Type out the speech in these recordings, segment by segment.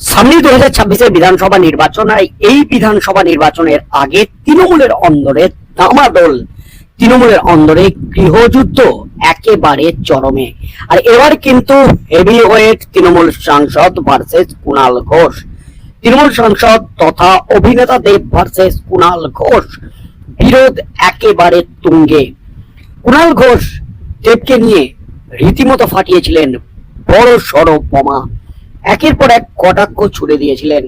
সামনে দু হাজার ছাব্বিশের বিধানসভা নির্বাচন আর এই বিধানসভা নির্বাচনের আগে তৃণমূলের অন্দরে দামাদল তৃণমূলের অন্দরে গৃহযুদ্ধ একেবারে চরমে। আর এবার কিন্তু হেভি ওয়েট তৃণমূল সাংসদ ভার্সেস কুণাল ঘোষ, তৃণমূল সাংসদ তথা অভিনেতা দেব ভার্সেস কুণাল ঘোষ বিরোধ একেবারে তুঙ্গে। কুণাল ঘোষ দেবকে নিয়ে রীতিমতো ফাটিয়েছিলেন বড় সড় বোমা। একের পর এক কটাক্ষ ছুড়ে দিয়েছিলেন।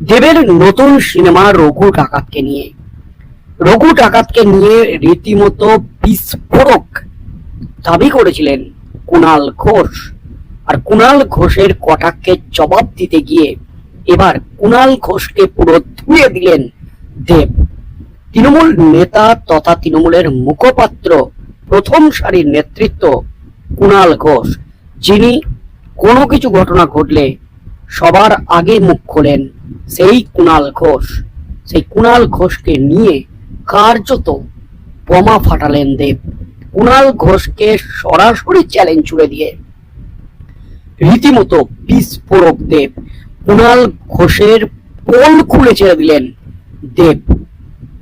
দেবের নতুন সিনেমা রঘু ডাকাতকে নিয়ে। রঘু ডাকাতকে নিয়ে রীতিমতো বিস্ফোরক দাবি করেছিলেন কুণাল ঘোষ। আর কুণাল ঘোষের কটাক্ষের জবাব দিতে গিয়ে এবার কুণাল ঘোষকে পুরো ধুয়ে দিলেন দেব। তৃণমূল নেতা তথা তৃণমূলের মুখপাত্র প্রথম সারির নেতৃত্ব কুণাল ঘোষ, যিনি কোনো কিছু ঘটনা ঘটলে সবার আগে মুখ খোলেন সেই কুণাল ঘোষ। সেই কুণাল ঘোষকে নিয়ে কার্যত বোমা ফাটালেন দেব। কুণাল ঘোষকে সরাসরি চ্যালেঞ্জ ছুড়ে দিয়ে রীতিমতো বিস্ফোরক দেব। কুণাল ঘোষের পোল খুলে ছেড়ে দিলেন দেব।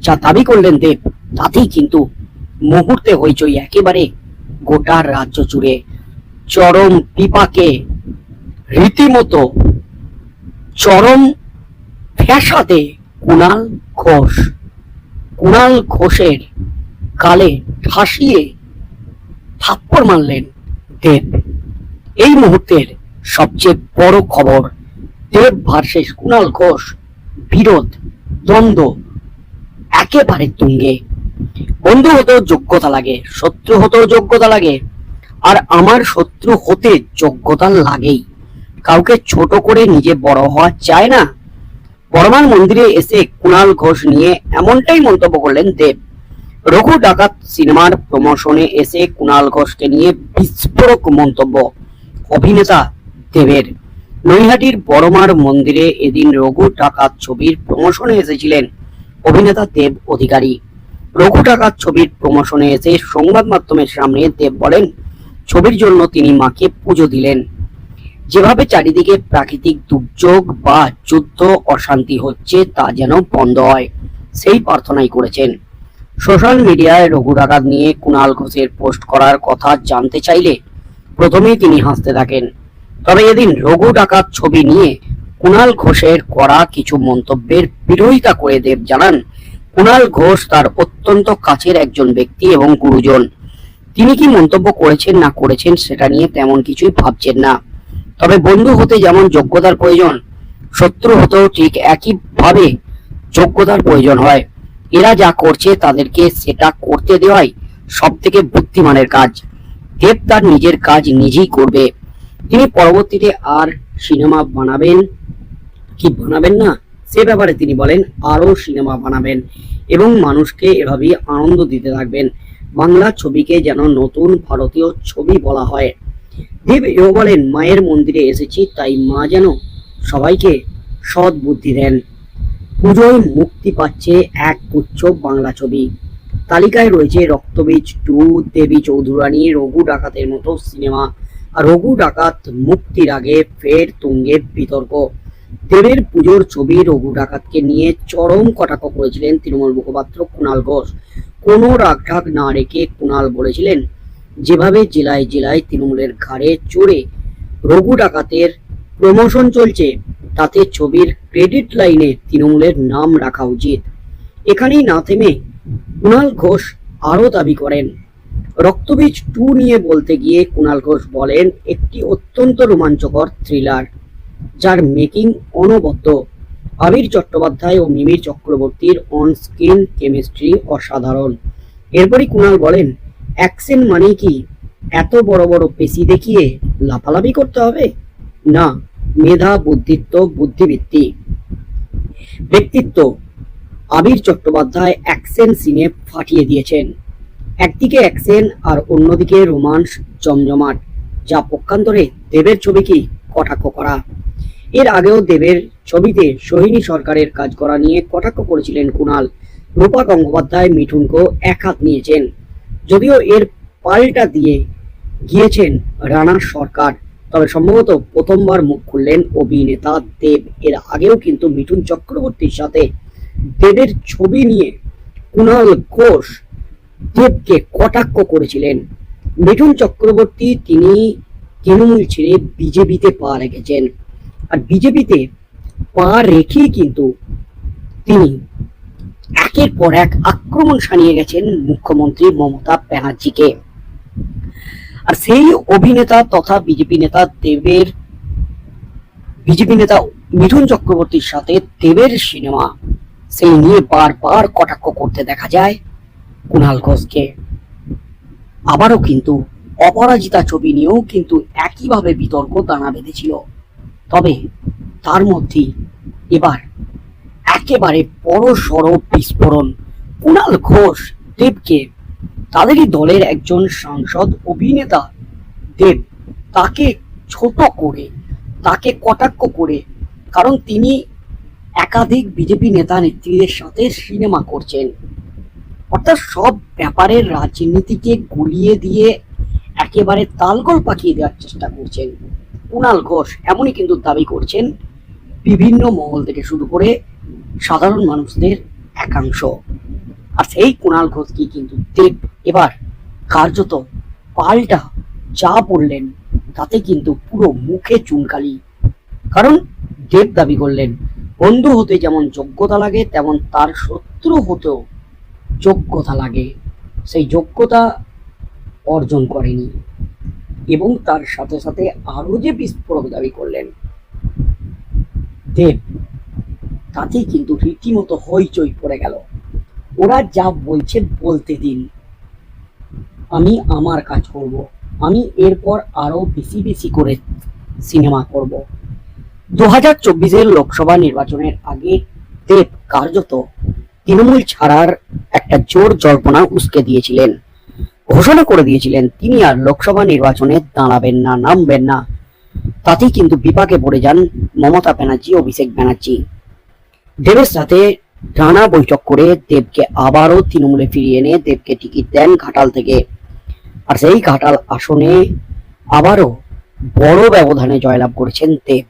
যা দাবি করলেন দেব, তাতেই কিন্তু মুহূর্তে হইচই একেবারে গোটা রাজ্য জুড়ে চরম বিপাকে রীতিমতো চরম ফ্যাসাদে কুণাল ঘোষ। কুণাল ঘোষের কালে ঠাসিয়ে থাপ্পড় মারলেন দেব। এই মুহূর্তের সবচেয়ে বড় খবর, দেব ভার্সেস কুণাল ঘোষ, বিরোধ, দ্বন্দ্ব, একেবারে তুঙ্গে। বন্ধু হতেও যোগ্যতা লাগে, শত্রু হতেও যোগ্যতা লাগে আর আমার শত্রু হতে যোগ্যতা লাগেই। কাউকে ছোট করে নিজে বড় হওয়া চায় না। বর্মার মন্দিরে এসে কুণাল ঘোষ নিয়ে এমনটাই মন্তব্য করলেন দেব। রঘু ডাকাত সিনেমার প্রমোশনে এসে কুণাল ঘোষকে নিয়ে বিস্ফোরক মন্তব্য। অভিনেতা দেবের। নৈহাটির বড়মার মন্দিরে এদিন রঘু ডাকাত ছবির প্রমোশনে এসেছিলেন অভিনেতা দেব অধিকারী। রঘু ডাকাত ছবির প্রমোশনে এসে সংবাদ মাধ্যমের সামনে দেব বলেন ছবির জন্য তিনি মাকে পুজো দিলেন। যেভাবে চারিদিকে প্রাকৃতিক দুর্যোগ বা যুদ্ধ অশান্তি হচ্ছে তা যেন বন্ধ হয়, সেই প্রার্থনাই করেছেন। সোশ্যাল মিডিয়ায় রঘু ডাকাত নিয়ে কুণাল ঘোষের পোস্ট করার কথা জানতে চাইলে প্রথমেই তিনি হাসতে থাকেন। তবে এদিন রঘু ডাকাত ছবি নিয়ে কুণাল ঘোষের করা কিছু মন্তব্যের বিরোধিতা করে দেব জানান কুণাল ঘোষ তার অত্যন্ত কাছের একজন ব্যক্তি এবং গুরুজন। তিনি কি মন্তব্য করেছেন, না করেছেন, সেটা নিয়ে তেমন কিছুই ভাবছেন না। তবে বন্ধু হতে যেমন যোগ্যতার প্রয়োজন, শত্রু হতেও ঠিক একই ভাবে যোগ্যতার প্রয়োজন হয়। এরা যা করছে তাদেরকে সেটা করতে দেওয়াই সব থেকে বুদ্ধিমানের কাজ। দেব তার নিজের কাজ নিজেই করবে। তিনি পরবর্তীতে আর সিনেমা বানাবেন কি বানাবেন না, সে ব্যাপারে তিনি বলেন আরও সিনেমা বানাবেন এবং মানুষকে এভাবেই আনন্দ দিতে থাকবেন। বাংলা ছবিকে যেন নতুন ভারতীয় ছবি বলা হয়। দেব এও বলেন মায়ের মন্দিরে এসেছি, তাই মা যেন সবাইকে সৎ বুদ্ধি দেন। পুজোয় মুক্তি পাচ্ছে এক গুচ্ছ বাংলা ছবি। তালিকায় রয়েছে রক্তবীজ টু, দেবী চৌধুরানী, রঘু ডাকাতের মতো সিনেমা। আর রঘু ডাকাত মুক্তির আগে ফের তুঙ্গে বিতর্ক। দেবের পুজোর ছবি রঘু ডাকাতকে নিয়ে চরম কটাক্ষ করেছিলেন তৃণমূল মুখপাত্র কুণাল ঘোষ। কোনো রাগঢাক না রেখে কুণাল বলেছিলেন, যেভাবে জেলায় জেলায় তৃণমূলের ঘাড়ে চড়ে রঘু ডাকাতের প্রমোশন চলছে, তাতে ছবির ক্রেডিট লাইনে তৃণমূলের নাম রাখা উচিত। এখানেই না থেমে কুণাল ঘোষ আরও দাবি করেন, রক্তবীজ টু নিয়ে বলতে গিয়ে কুণাল ঘোষ বলেন, একটি অত্যন্ত রোমাঞ্চকর থ্রিলার যার মেকিং অনবদ্য। আবির চট্টোপাধ্যায় ও মিমির চক্রবর্তীর অন স্ক্রিন কেমিস্ট্রি অসাধারণ। এরপরই কুণাল বলেন অ্যাকশন মানে কি এত বড় বড় পেশি দেখিয়ে লাফালাফি করতে হবে? না, মেধা, বুদ্ধিত্ব, বুদ্ধিবৃত্তি। ব্যক্তিত্ব, আবির চট্টোপাধ্যায় অ্যাকশন সিনে ফাটিয়ে দিয়েছেন। একদিকে অ্যাকশন আর অন্যদিকে রোমান্স জমজমাট, যা পক্ষান্তরে দেবের ছবিকে কটাক্ষ করা। এর আগেও দেবের ছবিতে সোহিনী সরকারের কাজ করা নিয়ে কটাক্ষ করেছিলেন কুণাল। রূপা গঙ্গোপাধ্যায় মিঠুনকেও এক হাত নিয়েছেন। যদিও এর পাল্টা দিয়ে গিয়েছেন রানা সরকার, তবে সম্ভবত প্রথমবার মুখ খুললেন অভিনেতা দেব। এর আগেও কিন্তু মিঠুন চক্রবর্তীর সাথে দেবের ছবি নিয়ে কুণাল ঘোষ দেবকে কটাক্ষ করেছিলেন। মিঠুন চক্রবর্তী তিনি তৃণমূল ছেড়ে বিজেপিতে পা রেখেছেন। আর বিজেপিতে পা রেখেই কিন্তু তিনি একের পর এক আক্রমণ সানিয়ে গেছেন মুখ্যমন্ত্রী মমতা ব্যানার্জিকে। আর সেই অভিনেতা তথা বিজেপি নেতা দেবের, বিজেপি নেতা মিঠুন চক্রবর্তীর সাথে দেবের সিনেমা, সেই নিয়ে বারবার কটাক্ষ করতে দেখা যায় কুণাল ঘোষকে। আবারও কিন্তু অপরাজিতা ছবি নিয়েও কিন্তু একইভাবে বিতর্ক দানা বেঁধেছিল। তবে তার মধ্যেই এবার একেবারে বড় সড় বিস্ফোরণ। কুণাল ঘোষ, দেবকে, তাদেরই দলের একজন সাংসদ, অভিনেতা দেব, তাকে ছোট করে, তাকে কটাক্ষ করে, কারণ তিনি একাধিক বিজেপি নেতা নেত্রীদের সাথে সিনেমা করছেন। অর্থাৎ সব ব্যাপারের রাজনীতিকে গুলিয়ে দিয়ে একেবারে তালগোল পাকিয়ে দেওয়ার চেষ্টা করছেন। কুণাল ঘোষ এমনই কিন্তু দাবি করছেন, বিভিন্ন মহল থেকে শুরু করে সাধারণ মানুষদের একাংশ। আর সেই কুণাল ঘোষকে কিন্তু? দেব এবার কার্যত পাল্টা যা বললেন তাতে কিন্তু পুরো মুখে চুনকালি কারণ দেব দাবি করলেন, বন্ধু হতে যেমন যোগ্যতা লাগে, তেমন তার শত্রু হতেও যোগ্যতা লাগে। সেই যোগ্যতা অর্জন করেনি। এবং তার সাথে সাথে আরও যে বিস্ফোরক দাবি করলেন, দেব, তাতেই কিন্তু রীতিমতো হইচই পড়ে গেল। ওরা যা বলছে বলতে দিন। আমি আমার কাজ করব। আমি এরপর আরও বেশি বেশি করে সিনেমা করব। দু হাজার চব্বিশের লোকসভা নির্বাচনের আগে দেব কার্যত তৃণমূল ছাড়ার একটা জোর জল্পনা উস্কে দিয়েছিলেন। ঘোষণা করে দিয়েছিলেন, তিনি আর লোকসভা নির্বাচনে দাঁড়াবেন না, নামবেন না। তাতেই কিন্তু বিপাকে পড়ে যান মমতা ব্যানার্জি, অভিষেক ব্যানার্জি। দেবের সাথে টানা বৈঠক করে দেবকে আবারও তৃণমূলে ফিরিয়ে এনে দেবকে টিকিট দেন ঘাটাল থেকে। আর সেই ঘাটাল আসনে আবারও বড় ব্যবধানে জয়লাভ করেছেন দেব।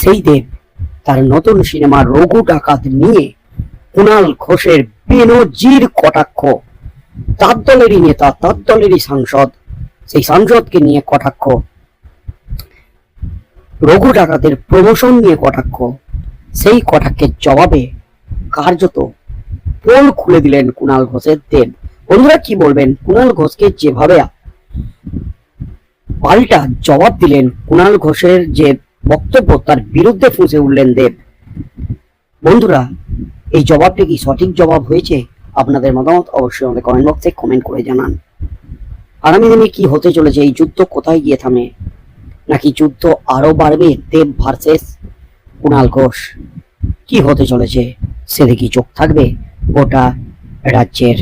সেই দেব তার নতুন সিনেমা রঘু ডাকাত নিয়ে কুণাল ঘোষের বেনজির কটাক্ষ। তার দলেরই নেতা, তার দলেরই সাংসদ, সেই সাংসদকে নিয়ে কটাক্ষ। রঘু ডাকাতের প্রমোশন নিয়ে কটাক্ষ। সেই কটাক্ষের জবাবে কার্যত পোল খুলে দিলেন কুণাল ঘোষের দেব বন্ধুরা, কি বলবেন? কুণাল ঘোষকে যেভাবে পাল্টা জবাব দিলেন কুণাল ঘোষের যে বক্তব্য, তার বিরুদ্ধে ফুঁসে উঠলেন দেব। বন্ধুরা, এই জবাবটি কি সঠিক জবাব হয়েছে? আপনাদের মতামত অবশ্যই আমাদের কমেন্ট বক্সে কমেন্ট করে জানান। আগামী দিনে কি হতে চলেছে? এই যুদ্ধ কোথায় গিয়ে থামে? নাকি যুদ্ধ আরও বাড়বে? দেব ভার্সেস কুণাল ঘোষ। কি হতে চলেছে? সেদিকে চোখ থাকবে গোটা রাজ্যের